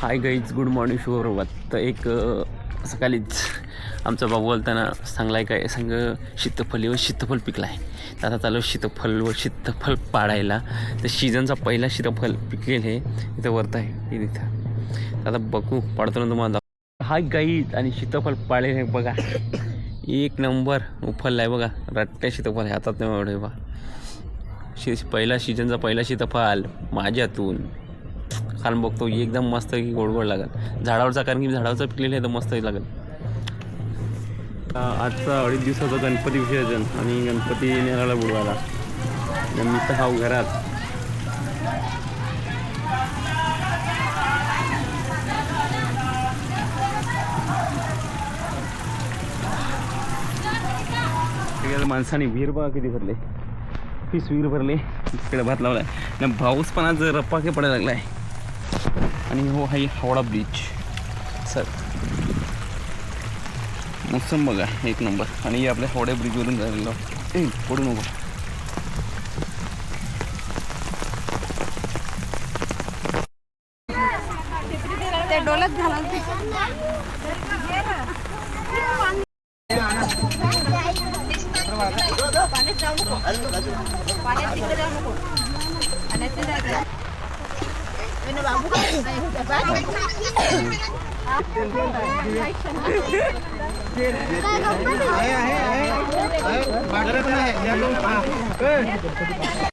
हाय guys good morning शुभप्रभात. तर एक सकाळीच आमचा भाऊ बोलताना सांगलाय काय सांग शीतफली व शीतफल पिकला आहे तर आता चालू शीतफल व शीतफल पाडायला. तर सीझनचा पहिला शीतफल पिकेल हे इथं वरत आहे तिथं आता बघू पाडतो ना तुम्हाला हाय गाईज आणि शीतफल पाळेल हे बघा. एक नंबर उफलला आहे बघा रट्ट्या शीतफल आहे हातात नाही एवढे बा शी पहिला सीझनचा पहिला शीतफल माझ्यातून. खालून बघतो एकदम मस्त की गोड गोड लागल. झाडावरचा कारण की झाडावरचा पिकलेलं आहे तर मस्त लागेल. आजचा अडीच दिवसाचा गणपती विसर्जन आणि गणपती नेराला बुडवायला. मी तर हाव घरात. माणसाने विहीर बघा किती भरले. पीस विहीर भरले. इकडे भात लावलाय. आणि पाऊस पण आज रप्पाके पडायला लागलाय. आणि हो हाय हावडा बीच सर मोसम बघा एक नंबर. आणि आपल्या हावड्या ब्रिजवरून झालेलं. ए पडू नको. पाण्यात जाऊ नको. पाण्यात तिकडे जाऊ नको. पाण्यात Hãy subscribe cho kênh Ghiền Mì Gõ Để không bỏ lỡ những video hấp dẫn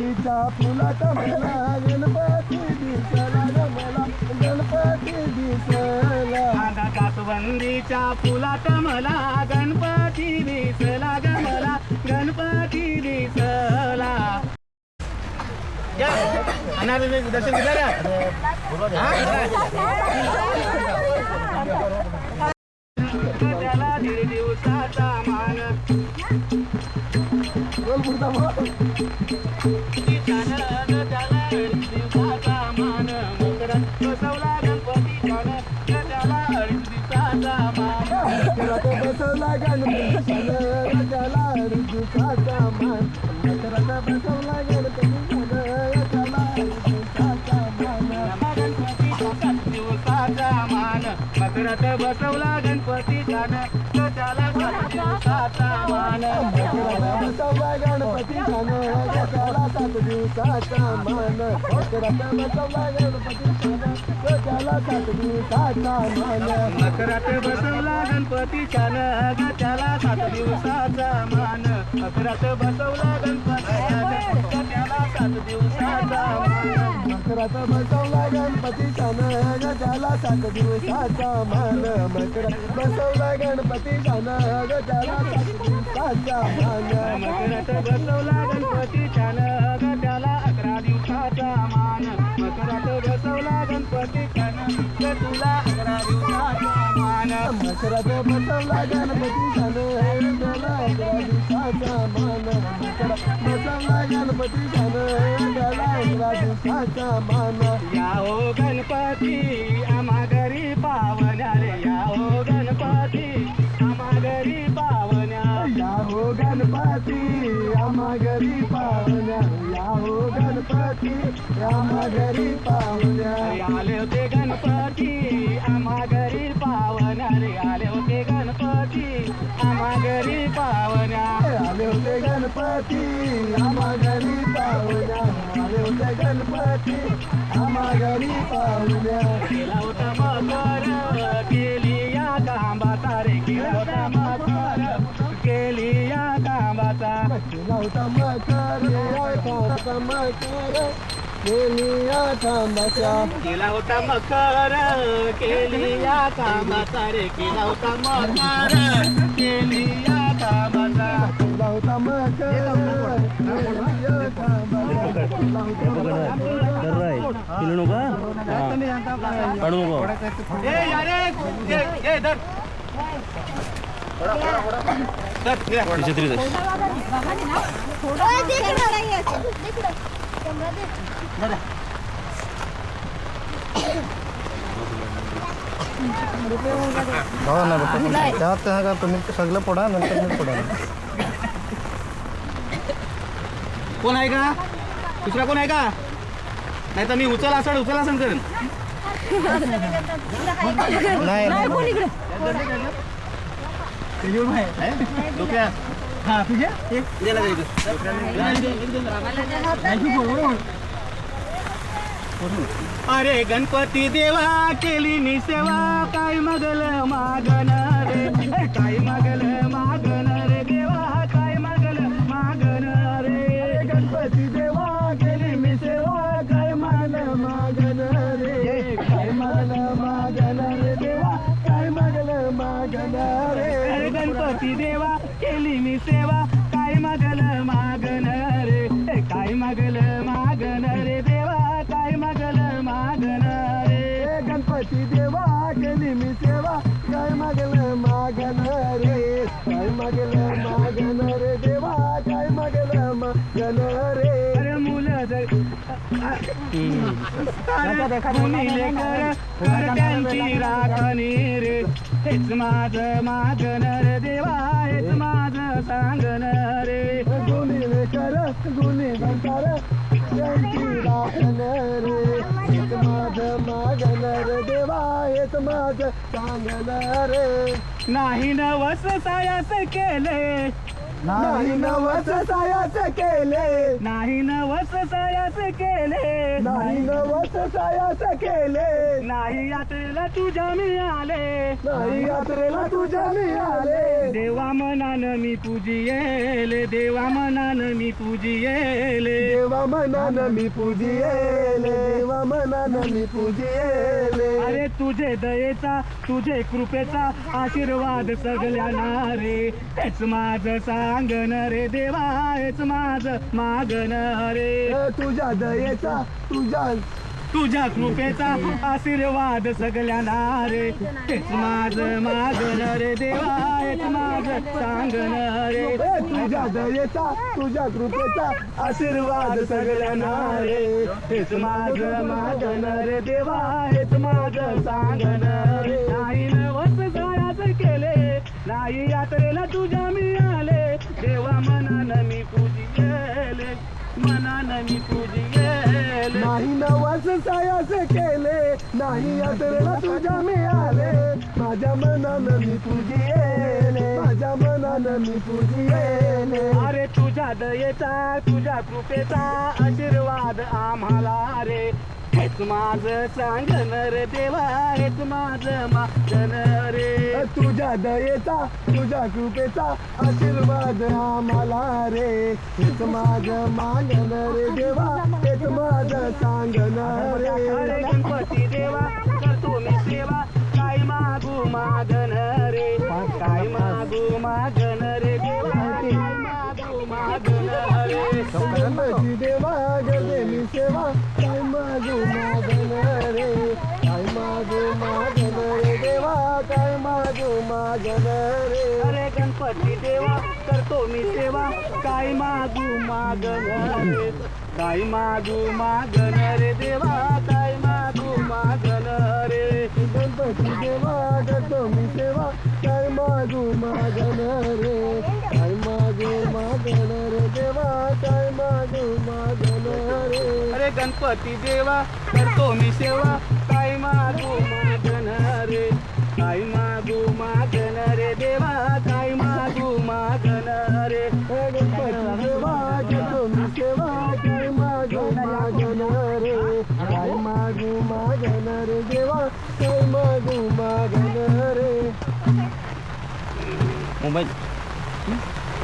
जातवंदीच्या फुलात मला गणपती दिसला मला गणपती दिसला कासवंदीच्या फुलात मला गणपती दिसला ग मला गणपती दिसला दर्शन? त्याला दिवसाचा मान. बोल गणपती त्याला सात दिवसाचा मान मकरात बसवला गणपती त्याला सात दिवसाचा मान. मकरात बसवला गणपती त्याला सात दिवसाचा मान. मकरात बसवला गणपती त्याला सात दिवसाचा मान मकरा. बसवला गणपती त्याला सात त्याला सात दिवसाचा मान मकरात बसवला गणपती त्याला सात त्याला अकरा दिवसाचा मान मकरात बसवला गणपती तुला अकरा दिवसाचा मान मकरात बसवला गणपती त्याला अकरा दिवसाचा मान. मकरात बसवला गणपती त्याला अकरा दिवसाचा मान. या हो गणपती आम्हा घरी पावण्या रे या हो गणपती आम्हा घरी पावण्या. या हो गणपती आम्हा घरी पाहुण्या या हो गणपती आम्हा घरी पाहुण्या आले होते गणपती आम्हा घरी पाहुण्या. आले गणपती आम्हा घरी पाहुण्या. केला होता मकर केली या कांबाचा रे. केला होता मकर केली या कांबाचा केला होता मकर होता मकर केलिया केला होता मकर केली या रे. केला होता मकर केली काढू नको छत्री. हो ना बघा त्यात का तुम्ही सगळं पोडा नंतर मी पोडा कोण आहे का? दुसरा कोण आहे का? नाही तर मी उचल असं उचल असं करेन. नाही हा तुझ्या अरे गणपती देवा केली मी सेवा काय मगल मागन रे? काय मगल मागन रे? त्यांची राखणी रे. हेच माझं मागन रे देवा. हेच माझं सांगन रे. गुन्हे कर गुन्हे कर त्यांची राखण रे. हेच माझं मागन रे देवा. हेच माझं सांगन रे. नाही नवस सायास केले. नाही नवस सायाच केले. नाही नवस सायास केले. नाही नवस सायाच केले. नाही यात्रेला तुझ्या मी आले. नाही यात्रेला तुझ्या मी आले. देवा मनानं मी पूजियेले देवा मनानं मी पूजियेले देवा मनानं मी पूजियेले देवा मनानं मी पूजियेले अरे तुझे दयेचा तुझे कृपेचा आशीर्वाद सगळ्यांना रे. हेच माझं सांगन रे देवा हेच माझं मागन रे तुझ्या दयेचा तुझ्या तुझ्या कृपेचा आशीर्वाद सगळ्यांना रे हेच माझं मागन रे देवा हेच माझं सांगन रे तुझ्या दयेचा तुझ्या कृपेचा आशीर्वाद सगळ्यांना रे हेच माझं मागन रे देवा हेच माझं सांगन रे नाही नवस जायाच केले नाही यात्रेला तुझ्या मनानं मी पूजिले. मनानं मी पूजिले नाही नवस सायास केले नाही यात्रेला तुझ्या मी आले. माझ्या मनानं मी पूजियेले माझ्या मनानं मी पूजियेले अरे तुझ्या दयेचा तुझ्या कृपेचा आशीर्वाद आम्हाला रे. हेच माझं सांगन रे देवा हेच माझं मागन रे. तुझ्या दयेचा तुझ्या कृपेचा आशीर्वाद आम्हाला रे. हेच माझं मागन रे देवा हेच माझं सांगन अरे रे. गणपती देवा करतो मी सेवा काय मागू मागन रे? काय मागू मागन मागू रे। अरे गणपती देवा करतो मी सेवा काय मागू मागन रे। काय मागू मागन रे देवा काय मागू मागन रे। गणपती देवा करतो मी सेवा काय मागू मागन रे। काय मागू मागन रे देवा काय मागू मागन रे। अरे गणपती देवा करतो मी सेवा काय मागू मागन रे।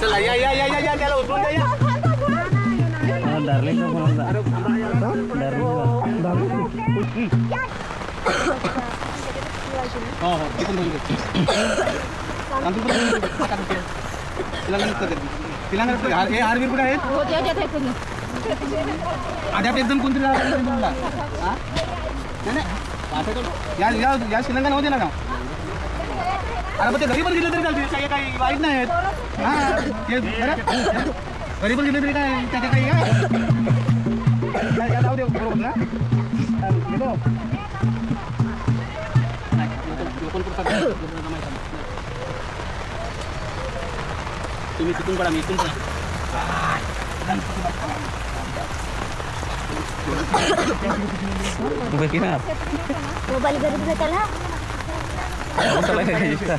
चला या या या या या त्याला उचलून द्या या हो हो ते पण बघू तांदूळ पण बघू. टाका ते. तिला. तिला हे हारवीर कुठे आहेत हो. आध्यात एकदम कोणतरी. हा? नाही या श्रीलंका नव्हते ना का अरे मग ते घरी पण गेले तरी चालते काही काही वाईट नाही आहेत हा ते बरं? घरी पण गेले तरी काय त्याचे काही काय या- या जाऊ दे बरोबर ना हा, येतो. नाही, लोकं- लोकं पुरतात. लोकांना माहिती आहे. तुम्ही तिथून पडा मी इथून पडा उभे की ना मोबाईल गरीब भेटायला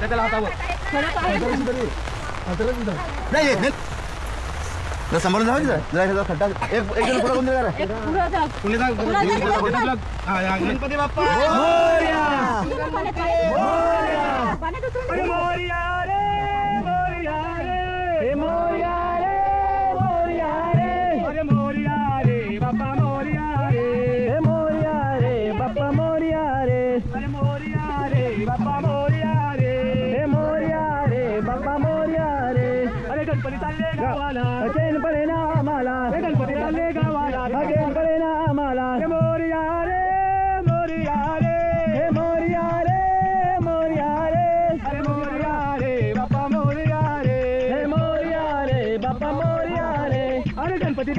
त्याला हातावर सांभाळून जाऊ जरा जरा खड्डा एक एक जण पुढं कोण जरा पुढं जा. पुढे जा हा, या, गणपती बाप्पा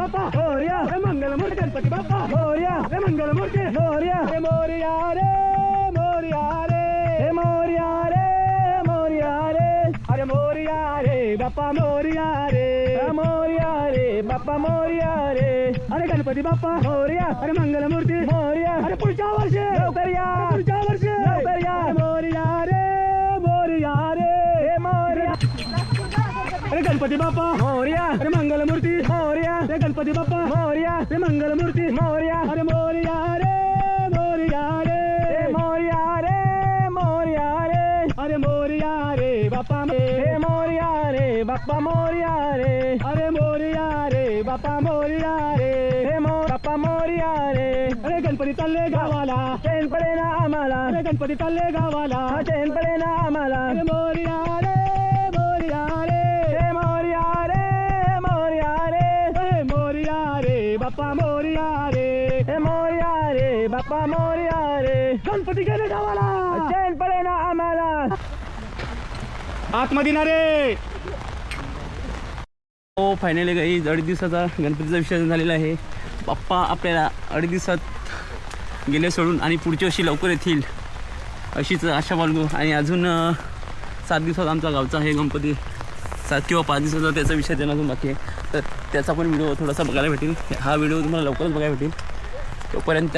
अरे गणपती बाप्पा मोरया हे मंगलमूर्ती गणपती बाप्पा मोरया हे मंगलमूर्ती मोरया हे मोरया रे मोरया रे हे मोरया रे मोरया रे अरे मोरया रे बाप्पा मोरया रे मोरया रे बाप्पा मोरया रे अरे गणपती बाप्पा मोरया अरे मंगलमूर्ती मोरया अरे पुढच्या वर्षी लवकर या पुढच्या वर्षी लवकर या मोरया अरे गणपती बाप्पा मोरया अरे मंगलमूर्ती मोरया रे गणपती बाप्पा मोरया रे मंगलमूर्ती मोरया अरे मोरया रे मोरया रे मोरया रे मोरया रे अरे मोरया रे बाप्पा रे मोरया रे बाप्पा मोरया रे अरे मोरया रे बाप्पा मोरया रे हे मोर बाप्पा मोरया रे अरे गणपती चालले गावाला चैन पडे ना आम्हाला अरे गणपती चालले गावाला चैन पडे ना आम्हाला अरे मोरया रे मोरया रे हे मोरया रे बाप्पा मोरया रे गणपती गेले गावाला चैन पडे ना आम्हाला. आतमध्ये ना रे! हो फायनली काही अडीच दिवसाचा गणपतीचा विसर्जन झालेला आहे. बाप्पा आपल्याला अडीच दिवसात गेले सोडून आणि पुढच्या वर्षी लवकर येतील अशीच आशा बाळगू. आणि अजून सात दिवसात आमचा गावचा आहे गणपती सात किंवा पाच दिवसाचा त्याचं विसर्जन अजून बाकी आहे. त्याचा पण व्हिडिओ थोडासा बघायला भेटेल. हा व्हिडिओ तुम्हाला लवकरच बघायला भेटेल. तोपर्यंत